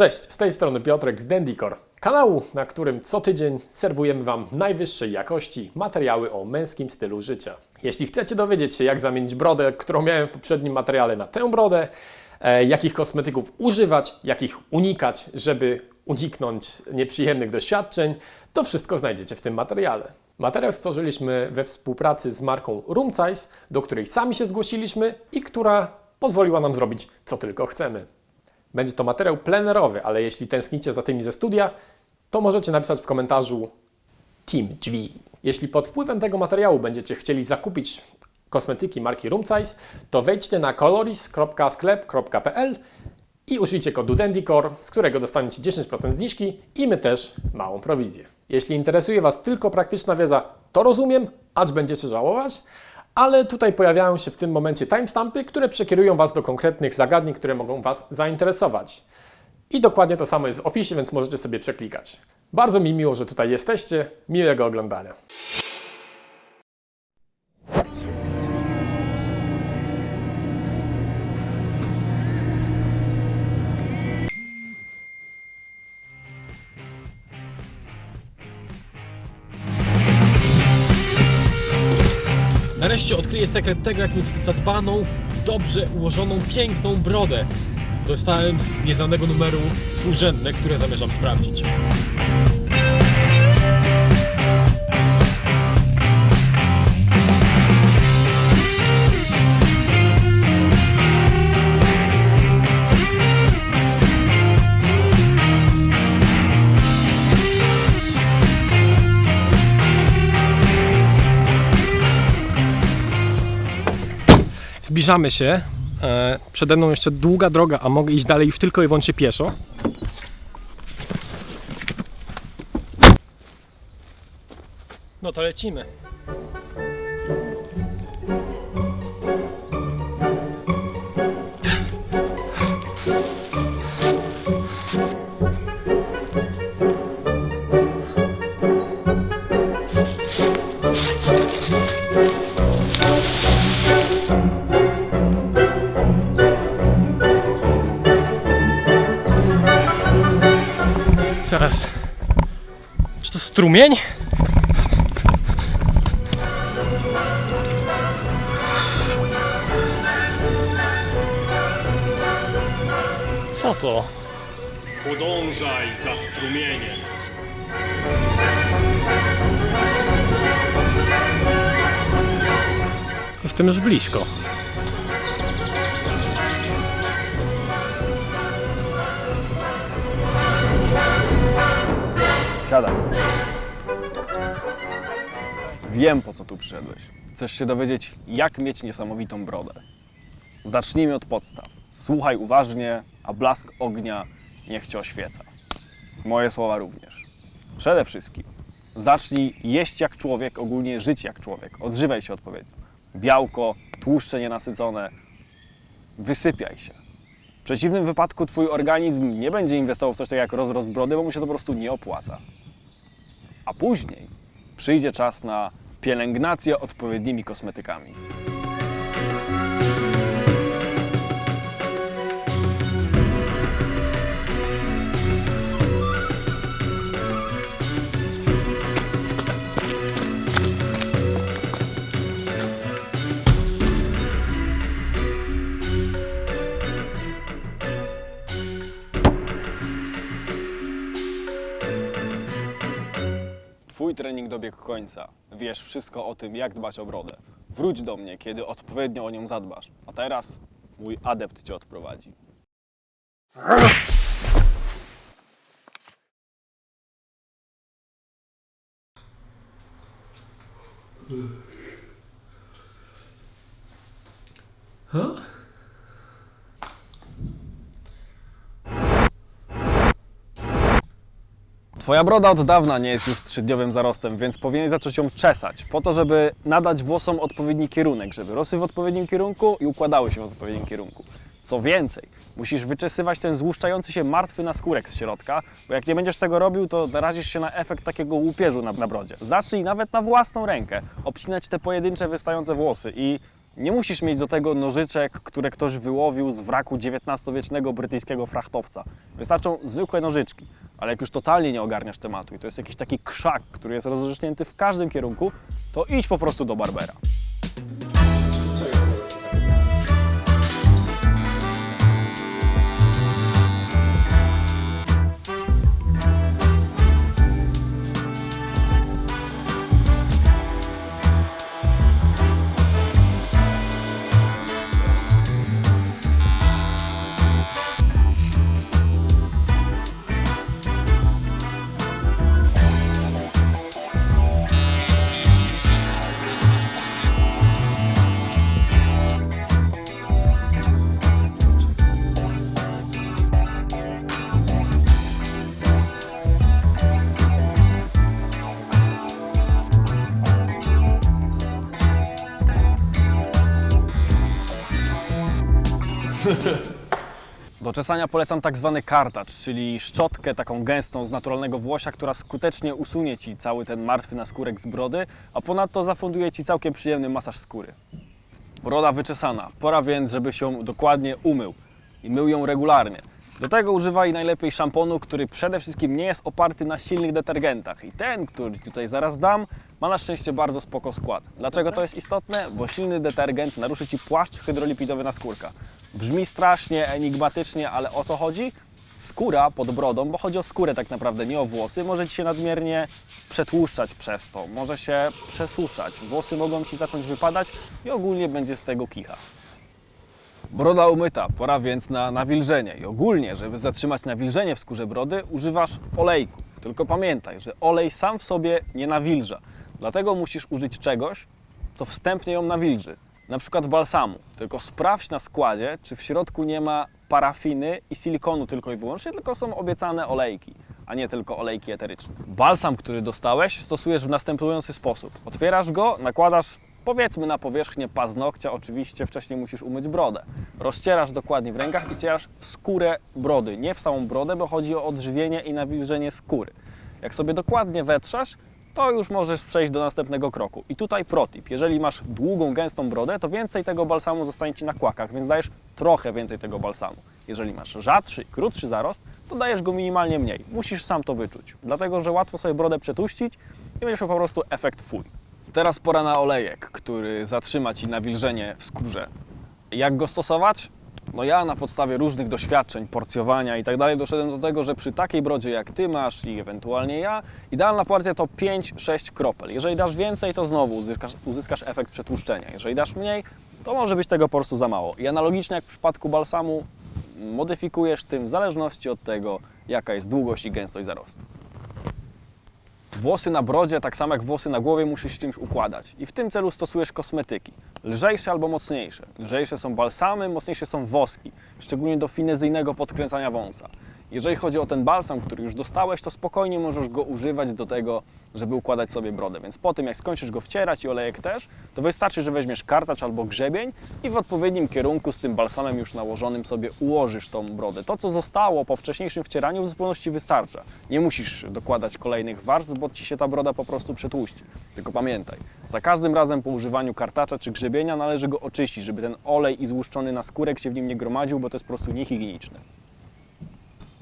Cześć, z tej strony Piotrek z Dendicor, kanału, na którym co tydzień serwujemy Wam najwyższej jakości materiały o męskim stylu życia. Jeśli chcecie dowiedzieć się, jak zamienić brodę, którą miałem w poprzednim materiale, na tę brodę, e, jakich kosmetyków używać, jakich unikać, żeby uniknąć nieprzyjemnych doświadczeń, to wszystko znajdziecie w tym materiale. Materiał stworzyliśmy we współpracy z marką Room Size, do której sami się zgłosiliśmy i która pozwoliła nam zrobić co tylko chcemy. Będzie to materiał plenerowy, ale jeśli tęsknicie za tymi ze studia, to możecie napisać w komentarzu Team Drzwi. Jeśli pod wpływem tego materiału będziecie chcieli zakupić kosmetyki marki Room to wejdźcie na coloris.sklep.pl i użyjcie kodu DENDICOR, z którego dostaniecie 10% zniżki i my też małą prowizję. Jeśli interesuje Was tylko praktyczna wiedza, to rozumiem, acz będziecie żałować, ale tutaj pojawiają się w tym momencie timestampy, które przekierują Was do konkretnych zagadnień, które mogą Was zainteresować. I dokładnie to samo jest w opisie, więc możecie sobie przeklikać. Bardzo mi miło, że tutaj jesteście. Miłego oglądania. Nareszcie odkryję sekret tego, jak mieć zadbaną, dobrze ułożoną, piękną brodę. Dostałem z nieznanego numeru współrzędne, które zamierzam sprawdzić. Zbliżamy się. E, Przede mną jeszcze długa droga, a mogę iść dalej już tylko i wyłącznie pieszo. No to lecimy. Strumień? Co to? Podążaj za strumieniem. Jestem już blisko. Wiem, po co tu przyszedłeś. Chcesz się dowiedzieć, jak mieć niesamowitą brodę. Zacznijmy od podstaw. Słuchaj uważnie, a blask ognia niech cię oświeca. Moje słowa również. Przede wszystkim zacznij jeść jak człowiek, ogólnie żyć jak człowiek. Odżywaj się odpowiednio. Białko, tłuszcze nienasycone. Wysypiaj się. W przeciwnym wypadku twój organizm nie będzie inwestował w coś takiego jak rozrost brody, bo mu się to po prostu nie opłaca. A później przyjdzie czas na pielęgnację odpowiednimi kosmetykami. Twój trening dobiegł końca. Wiesz wszystko o tym, jak dbać o brodę. Wróć do mnie, kiedy odpowiednio o nią zadbasz. A teraz mój adept cię odprowadzi. Twoja broda od dawna nie jest już trzydniowym zarostem, więc powinieneś zacząć ją czesać, po to, żeby nadać włosom odpowiedni kierunek, żeby rosły w odpowiednim kierunku i układały się w odpowiednim kierunku. Co więcej, musisz wyczesywać ten złuszczający się martwy naskórek z środka, bo jak nie będziesz tego robił, to narazisz się na efekt takiego łupieżu na, na brodzie. Zacznij nawet na własną rękę obcinać te pojedyncze wystające włosy i Nie musisz mieć do tego nożyczek, które ktoś wyłowił z wraku XIX-wiecznego brytyjskiego frachtowca. Wystarczą zwykłe nożyczki. Ale jak już totalnie nie ogarniasz tematu i to jest jakiś taki krzak, który jest rozrośnięty w każdym kierunku, to idź po prostu do barbera. Do czesania polecam tak zwany kartacz, czyli szczotkę taką gęstą z naturalnego włosia, która skutecznie usunie Ci cały ten martwy naskórek z brody, a ponadto zafunduje Ci całkiem przyjemny masaż skóry. Broda wyczesana, pora więc, żeby się dokładnie umył i mył ją regularnie. Do tego używaj najlepiej szamponu, który przede wszystkim nie jest oparty na silnych detergentach. I ten, który tutaj zaraz dam, ma na szczęście bardzo spoko skład. Dlaczego to jest istotne? Bo silny detergent naruszy Ci płaszcz hydrolipidowy na skórka. Brzmi strasznie, enigmatycznie, ale o co chodzi? Skóra pod brodą, bo chodzi o skórę tak naprawdę, nie o włosy, może Ci się nadmiernie przetłuszczać przez to, może się przesuszać, włosy mogą Ci zacząć wypadać i ogólnie będzie z tego kicha. Broda umyta, pora więc na nawilżenie. I ogólnie, żeby zatrzymać nawilżenie w skórze brody, używasz olejku. Tylko pamiętaj, że olej sam w sobie nie nawilża. Dlatego musisz użyć czegoś, co wstępnie ją nawilży. Na przykład balsamu. Tylko sprawdź na składzie, czy w środku nie ma parafiny i silikonu tylko i wyłącznie, tylko są obiecane olejki, a nie tylko olejki eteryczne. Balsam, który dostałeś, stosujesz w następujący sposób. Otwierasz go, nakładasz powiedzmy na powierzchnię paznokcia, oczywiście wcześniej musisz umyć brodę. Rozcierasz dokładnie w rękach i cierasz w skórę brody, nie w samą brodę, bo chodzi o odżywienie i nawilżenie skóry. Jak sobie dokładnie wetrzesz, to już możesz przejść do następnego kroku. I tutaj protip. Jeżeli masz długą, gęstą brodę, to więcej tego balsamu zostanie Ci na kłakach, więc dajesz trochę więcej tego balsamu. Jeżeli masz rzadszy, krótszy zarost, to dajesz go minimalnie mniej. Musisz sam to wyczuć, dlatego że łatwo sobie brodę przetuścić i będziesz miał po prostu efekt fuj. Teraz pora na olejek, który zatrzyma Ci nawilżenie w skórze. Jak go stosować? No ja na podstawie różnych doświadczeń, porcjowania i tak dalej doszedłem do tego, że przy takiej brodzie jak Ty masz i ewentualnie ja, idealna porcja to 5-6 kropel. Jeżeli dasz więcej, to znowu uzyskasz, uzyskasz efekt przetłuszczenia. Jeżeli dasz mniej, to może być tego po prostu za mało. I analogicznie jak w przypadku balsamu, modyfikujesz tym w zależności od tego, jaka jest długość i gęstość zarostu. Włosy na brodzie, tak samo jak włosy na głowie, musisz czymś układać. I w tym celu stosujesz kosmetyki. Lżejsze albo mocniejsze. Lżejsze są balsamy, mocniejsze są woski. Szczególnie do finezyjnego podkręcania wąsa. Jeżeli chodzi o ten balsam, który już dostałeś, to spokojnie możesz go używać do tego, żeby układać sobie brodę. Więc po tym, jak skończysz go wcierać i olejek też, to wystarczy, że weźmiesz kartacz albo grzebień i w odpowiednim kierunku z tym balsamem już nałożonym sobie ułożysz tą brodę. To, co zostało po wcześniejszym wcieraniu, w zupełności wystarcza. Nie musisz dokładać kolejnych warstw, bo ci się ta broda po prostu przetłuści. Tylko pamiętaj, za każdym razem po używaniu kartacza czy grzebienia należy go oczyścić, żeby ten olej i złuszczony naskórek się w nim nie gromadził, bo to jest po prostu niehigieniczne.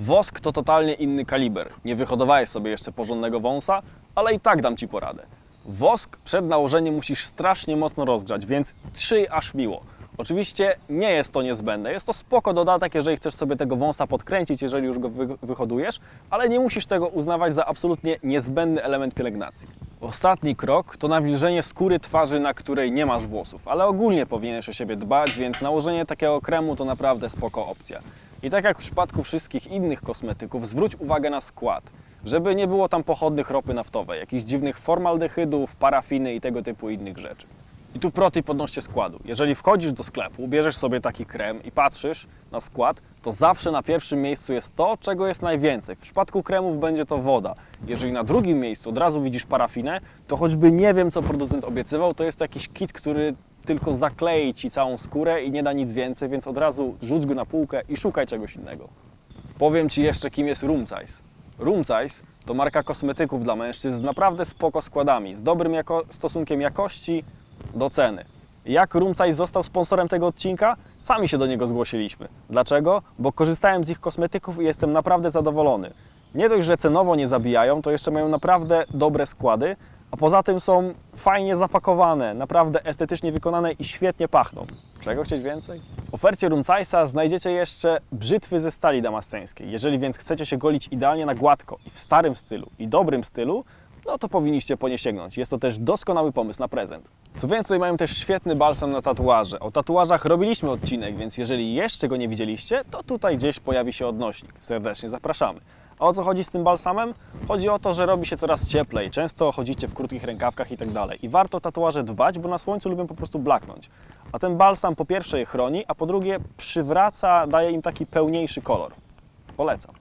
Wosk to totalnie inny kaliber. Nie wyhodowałeś sobie jeszcze porządnego wąsa, ale i tak dam Ci poradę. Wosk przed nałożeniem musisz strasznie mocno rozgrzać, więc trzyj aż miło. Oczywiście nie jest to niezbędne, jest to spoko dodatek, jeżeli chcesz sobie tego wąsa podkręcić, jeżeli już go wy wyhodujesz, ale nie musisz tego uznawać za absolutnie niezbędny element pielęgnacji. Ostatni krok to nawilżenie skóry twarzy, na której nie masz włosów, ale ogólnie powinieneś o siebie dbać, więc nałożenie takiego kremu to naprawdę spoko opcja. I tak jak w przypadku wszystkich innych kosmetyków, zwróć uwagę na skład, żeby nie było tam pochodnych ropy naftowej, jakichś dziwnych formaldehydów, parafiny i tego typu innych rzeczy. I tu protip podnoście składu. Jeżeli wchodzisz do sklepu, bierzesz sobie taki krem i patrzysz na skład, to zawsze na pierwszym miejscu jest to, czego jest najwięcej. W przypadku kremów będzie to woda. Jeżeli na drugim miejscu od razu widzisz parafinę, to choćby nie wiem, co producent obiecywał, to jest to jakiś kit, który tylko zaklei Ci całą skórę i nie da nic więcej, więc od razu rzuć go na półkę i szukaj czegoś innego. Powiem Ci jeszcze, kim jest. Room Size to marka kosmetyków dla mężczyzn z naprawdę spoko składami, z dobrym jako stosunkiem jakości do ceny. Jak Rumcaj został sponsorem tego odcinka? Sami się do niego zgłosiliśmy. Dlaczego? Bo korzystałem z ich kosmetyków i jestem naprawdę zadowolony. Nie dość, że cenowo nie zabijają, to jeszcze mają naprawdę dobre składy, a poza tym są fajnie zapakowane, naprawdę estetycznie wykonane i świetnie pachną. Czego chcieć więcej? W ofercie Rumcajsa znajdziecie jeszcze brzytwy ze stali damasceńskiej. Jeżeli więc chcecie się golić idealnie na gładko i w starym stylu i dobrym stylu, no to powinniście po nie sięgnąć. Jest to też doskonały pomysł na prezent. Co więcej, mają też świetny balsam na tatuaże. O tatuażach robiliśmy odcinek, więc jeżeli jeszcze go nie widzieliście, to tutaj gdzieś pojawi się odnośnik. Serdecznie zapraszamy. A o co chodzi z tym balsamem? Chodzi o to, że robi się coraz cieplej, często chodzicie w krótkich rękawkach i tak dalej. I warto o tatuaże dbać, bo na słońcu lubią po prostu blaknąć. A ten balsam po pierwsze je chroni, a po drugie przywraca, daje im taki pełniejszy kolor. Polecam.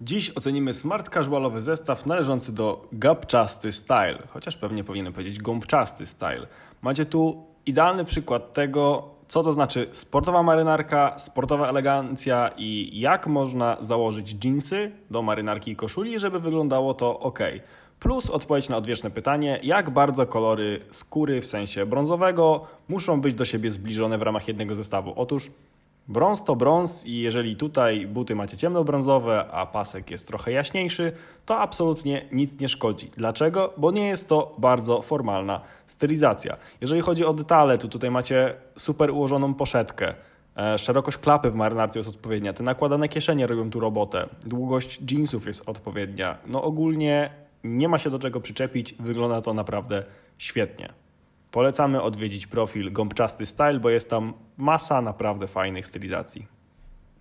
Dziś ocenimy smart casualowy zestaw należący do gapczasty style, chociaż pewnie powinienem powiedzieć gąbczasty style. Macie tu idealny przykład tego, co to znaczy sportowa marynarka, sportowa elegancja i jak można założyć jeansy do marynarki i koszuli, żeby wyglądało to ok. Plus odpowiedź na odwieczne pytanie, jak bardzo kolory skóry w sensie brązowego muszą być do siebie zbliżone w ramach jednego zestawu. Otóż Brąz to brąz i jeżeli tutaj buty macie ciemnobrązowe, a pasek jest trochę jaśniejszy, to absolutnie nic nie szkodzi. Dlaczego? Bo nie jest to bardzo formalna stylizacja. Jeżeli chodzi o detale, to tutaj macie super ułożoną poszetkę. E, Szerokość klapy w marynarce jest odpowiednia, te nakładane kieszenie robią tu robotę, długość jeansów jest odpowiednia. No ogólnie nie ma się do czego przyczepić, wygląda to naprawdę świetnie. Polecamy odwiedzić profil Gąbczasty Style, bo jest tam masa naprawdę fajnych stylizacji.